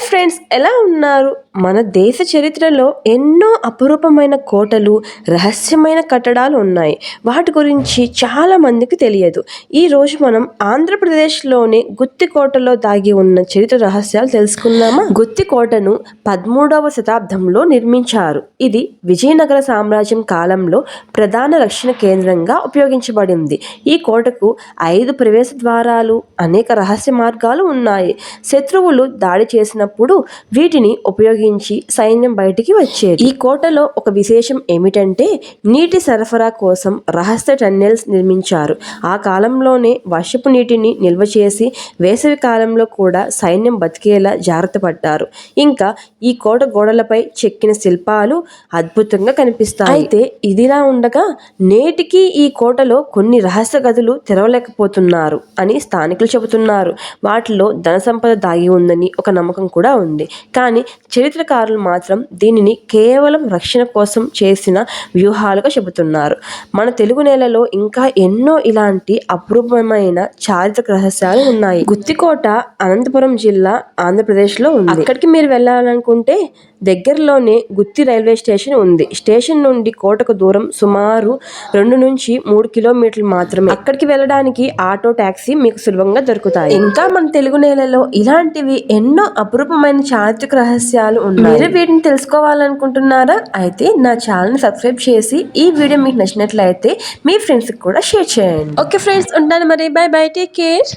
Hi friends ఎలా ఉన్నారు? మన దేశ చరిత్రలో ఎన్నో అపురూపమైన కోటలు రహస్యమైన కట్టడాలు ఉన్నాయి. వాటి గురించి చాలా మందికి తెలియదు. ఈ రోజు మనం ఆంధ్రప్రదేశ్లోని గుత్తి కోటలో దాగి ఉన్న చరిత్ర రహస్యాలు తెలుసుకుందామా? గుత్తి కోటను పదమూడవ శతాబ్దంలో నిర్మించారు. ఇది విజయనగర సామ్రాజ్యం కాలంలో ప్రధాన రక్షణ కేంద్రంగా ఉపయోగించబడింది. ఈ కోటకు ఐదు ప్రవేశ ద్వారాలు అనేక రహస్య మార్గాలు ఉన్నాయి. శత్రువులు దాడి చేసిన చేసినప్పుడు వీటిని ఉపయోగించి సైన్యం బయటికి వచ్చేది. ఈ కోటలో ఒక విశేషం ఏమిటంటే నీటి సరఫరా కోసం రహస్య టన్నెల్స్ నిర్మించారు. ఆ కాలంలోనే వర్షపు నీటిని నిల్వ చేసి వేసవి కాలంలో కూడా సైన్యం బతికేలా జాగ్రత్త పడ్డారు. ఇంకా ఈ కోట గోడలపై చెక్కిన శిల్పాలు అద్భుతంగా కనిపిస్తాయి. అయితే ఇదిలా ఉండగా నేటికి ఈ కోటలో కొన్ని రహస్య గదులు తెరవలేకపోతున్నారు అని స్థానికులు చెబుతున్నారు. వాటిలో ధన సంపద దాగి ఉందని ఒక నమ్మకం కూడా కూడా ఉంది. కానీ చరిత్రకారులు మాత్రం దీనిని కేవలం రక్షణ కోసం చేసిన వ్యూహాలుగా చెబుతున్నారు. మన తెలుగు నేలలో ఇంకా ఎన్నో ఇలాంటి అపూర్వమైన చారిత్రక రహస్యాలు ఉన్నాయి. గుత్తికోట అనంతపురం జిల్లా ఆంధ్రప్రదేశ్లో ఉంది. అక్కడికి మీరు వెళ్ళాలనుకుంటే దగ్గరలోనే గుత్తి రైల్వే స్టేషన్ ఉంది. స్టేషన్ నుండి కోటకు దూరం సుమారు రెండు నుంచి మూడు కిలోమీటర్లు మాత్రమే. అక్కడికి వెళ్ళడానికి ఆటో ట్యాక్సీ మీకు సులభంగా దొరుకుతాయి. ఇంకా మన తెలుగు నేలలో ఇలాంటివి ఎన్నో అపురూపమైన చారిత్రక రహస్యాలు ఉన్నాయి. మీరు వీటిని తెలుసుకోవాలనుకుంటున్నారా? అయితే నా ఛానల్ని సబ్స్క్రైబ్ చేసి ఈ వీడియో మీకు నచ్చినట్లయితే మీ ఫ్రెండ్స్ కూడా షేర్ చేయండి. ఓకే ఫ్రెండ్స్ ఉంటాను మరి. Bye bye take care.